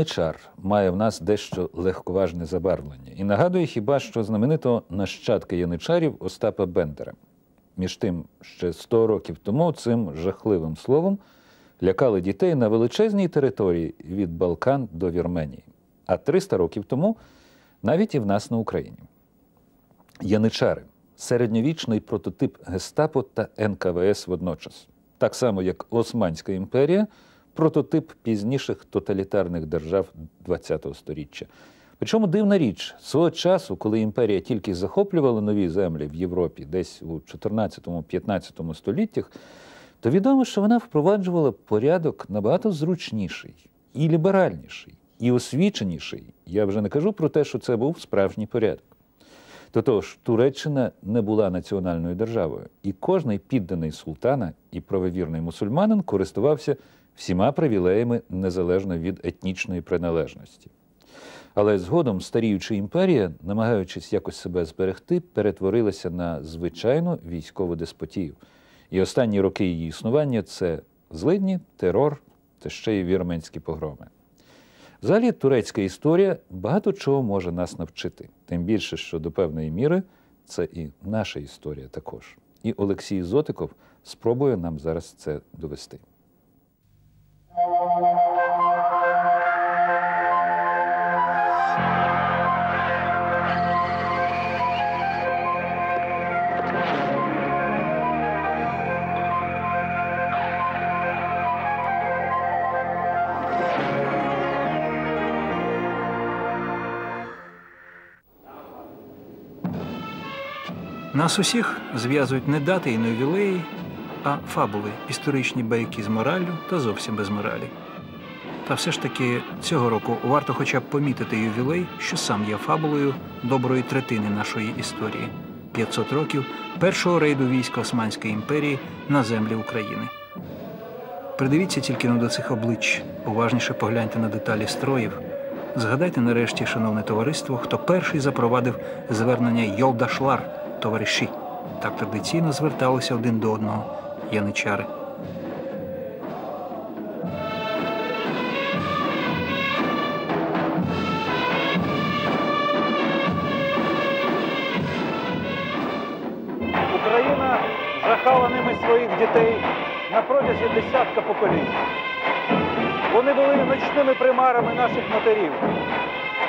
яничар має в нас дещо легковажне забарвлення і нагадує хіба що знаменитого нащадка яничарів Остапа Бендера. Між тим, ще 100 років тому цим жахливим словом лякали дітей на величезній території від Балкан до Вірменії, а 300 років тому навіть і в нас на Україні. Яничари середньовічний прототип Гестапо та НКВС водночас, так само як Османська імперія, прототип пізніших тоталітарних держав ХХ століття. Причому дивна річ, свого часу, коли імперія тільки захоплювала нові землі в Європі, десь у 14-15 століттях, то відомо, що вона впроваджувала порядок набагато зручніший і ліберальніший, і освіченіший. Я вже не кажу про те, що це був справжній порядок. До того ж, Туреччина не була національною державою, і кожний підданий султана і правовірний мусульманин користувався всіма привілеями незалежно від етнічної приналежності. Але згодом старіюча імперія, намагаючись якось себе зберегти, перетворилася на звичайну військову деспотію. І останні роки її існування це злидні, терор та ще й вірменські погроми. Взагалі, турецька історія багато чого може нас навчити, тим більше, що до певної міри це і наша історія також. І Олексій Зотиков спробує нам зараз це довести. Нас усіх зв'язують не дати і не ювілеї, а фабули, історичні байки з мораллю та зовсім без моралі. Та все ж таки цього року варто хоча б помітити ювілей, що сам є фабулою доброї третини нашої історії 500 років першого рейду війська Османської імперії на землі України. Придивіться тільки на до цих облич, уважніше погляньте на деталі строїв. Згадайте нарешті, шановне товариство, хто перший запровадив звернення Йолдашлар, товариші. Так традиційно зверталися один до одного яничари. Україна жахала ними своїх дітей на протязі десятка поколінь. Вони були ночними примарами наших матерів,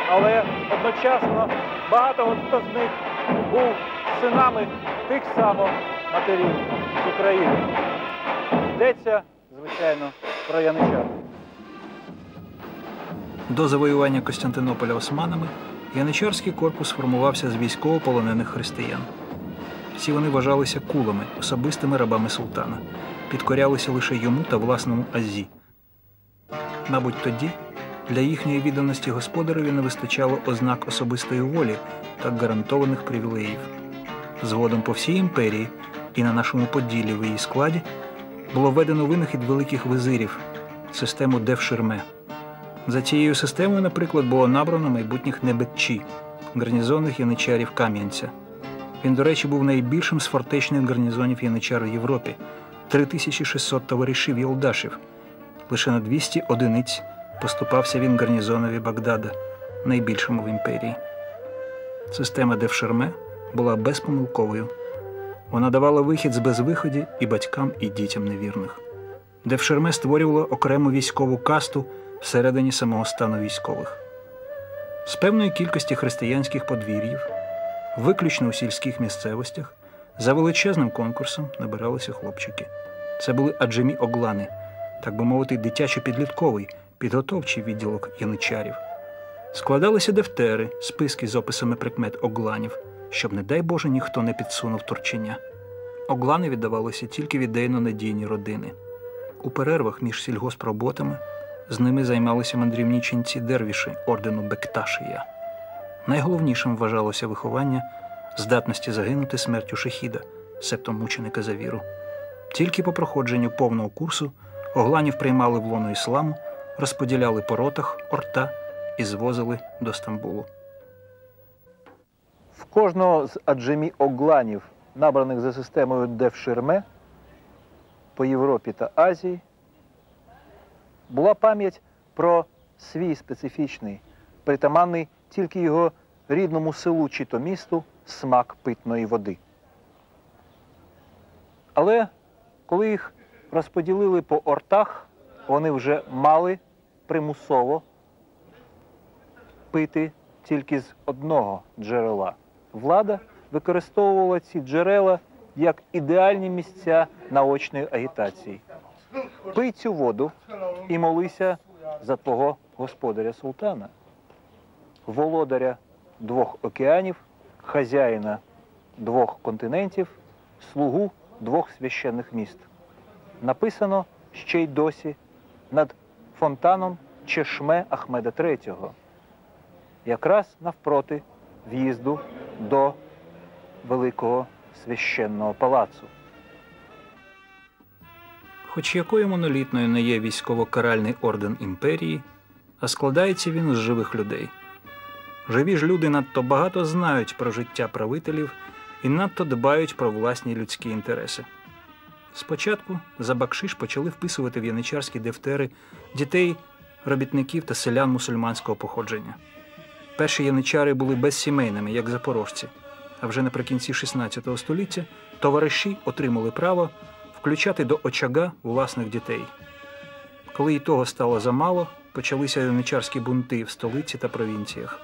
але одночасно багато хто з них був синами тих самих матерів з України. Йдеться, звичайно, про яничар. До завоювання Костянтинополя османами яничарський корпус формувався з військовополонених християн. Всі вони вважалися кулами, особистими рабами султана, підкорялися лише йому та власному Азі. Мабуть, тоді для їхньої відданості господареві не вистачало ознак особистої волі та гарантованих привілеїв. Згодом по всій імперії і на нашому поділі в її складі було введено винахід великих визирів систему Девширме. За цією системою, наприклад, було набрано майбутніх небетчі, гарнізонних яничарів Кам'янця. Він, до речі, був найбільшим з фортечних гарнізонів яничар в Європі 3600 товаришів Єлдашів. Лише на 200 одиниць поступався він гарнізонові Багдада, найбільшому в імперії. Система Девшерме була безпомилковою. Вона давала вихід з безвиході і батькам, і дітям невірних. Девшерме створювало окрему військову касту всередині самого стану військових. З певної кількості християнських подвір'їв, виключно у сільських місцевостях, за величезним конкурсом набиралися хлопчики. Це були аджемі оглани, так би мовити, дитячо-підлітковий, підготовчий відділок яничарів. Складалися дефтери, списки з описами прикмет огланів, щоб, не дай Боже, ніхто не підсунув торчення. Оглани віддавалися тільки віддайно надійні родини. У перервах між сільгоспроботами з ними займалися мандрівні ченці дервіші ордену Бекташія. Найголовнішим вважалося виховання здатності загинути смертю шахіда, септом мученика за віру. Тільки по проходженню повного курсу огланів приймали в лоно ісламу, розподіляли по ротах, орта і звозили до Стамбулу. В кожного з аджемі огланів, набраних за системою Девширме по Європі та Азії, була пам'ять про свій специфічний, притаманний тільки його рідному селу чи то місту смак питної води. Але коли їх розподілили по ортах, вони вже мали примусово пити тільки з одного джерела. Влада використовувала ці джерела як ідеальні місця наочної агітації. Пий цю воду і молися за твого господаря султана, володаря двох океанів, хазяїна двох континентів, слугу двох священних міст. Написано ще й досі над фонтаном Чешме Ахмеда III, якраз навпроти в'їзду до великого священного палацу. Хоч якою монолітною не є військово-каральний орден імперії, а складається він з живих людей. Живі ж люди надто багато знають про життя правителів і надто дбають про власні людські інтереси. Спочатку за бакшиш почали вписувати в яничарські дефтери дітей, робітників та селян мусульманського походження. Перші яничари були безсімейними, як запорожці, а вже наприкінці XVI століття товариші отримали право включати до очага власних дітей. Коли і того стало замало, почалися яничарські бунти в столиці та провінціях.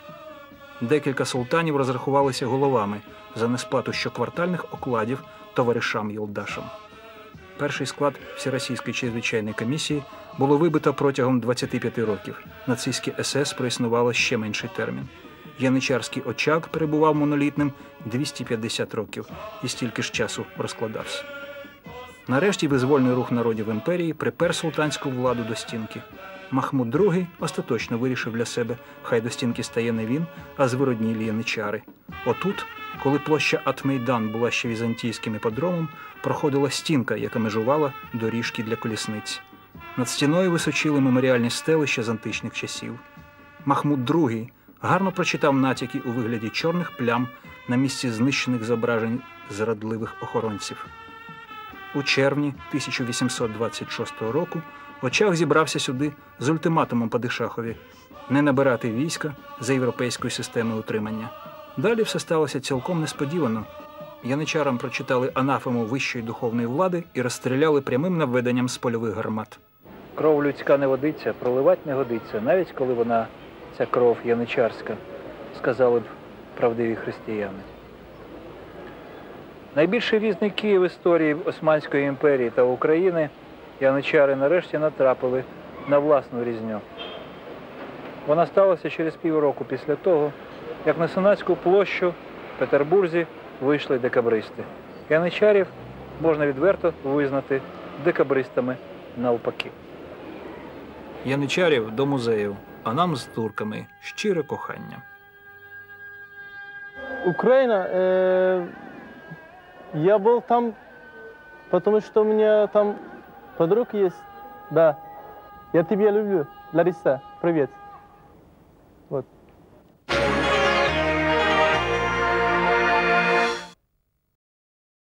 Декілька султанів розрахувалися головами за несплату щоквартальних окладів товаришам Йолдашам. Перший склад Всеросійської чрезвичайної комісії було вибито протягом 25 років. Нацистське СС проіснувало ще менший термін. Яничарський очаг перебував монолітним 250 років і стільки ж часу розкладався. Нарешті визвольний рух народів імперії припер султанську владу до стінки. Махмуд II остаточно вирішив для себе, хай до стінки стає не він, а звироднілі яничари. Отут, коли площа Атмейдан була ще візантійським іподромом, проходила стінка, яка межувала доріжки для колісниць. Над стіною височили меморіальні стелища з античних часів. Махмуд II гарно прочитав натяки у вигляді чорних плям на місці знищених зображень зрадливих охоронців. У червні 1826 року Очаг зібрався сюди з ультиматумом Падишахові не набирати війська за європейською системою утримання. Далі все сталося цілком несподівано. Яничарам прочитали анафему вищої духовної влади і розстріляли прямим наведенням з польових гармат. Кров людська не водиться, проливати не годиться, навіть коли вона, ця кров яничарська, сказали б правдиві християни. Найбільший різний Київ історії Османської імперії та України яничари нарешті натрапили на власну різню. Вона сталася через півроку після того, як на Сенатську площу в Петербурзі вийшли декабристи. Яничарів можна відверто визнати декабристами навпаки. Яничарів до музею, а нам з турками щире кохання. Украина, э, я был там, потому что у меня там подруг есть. Да. Я тебя люблю. Лариса, привет.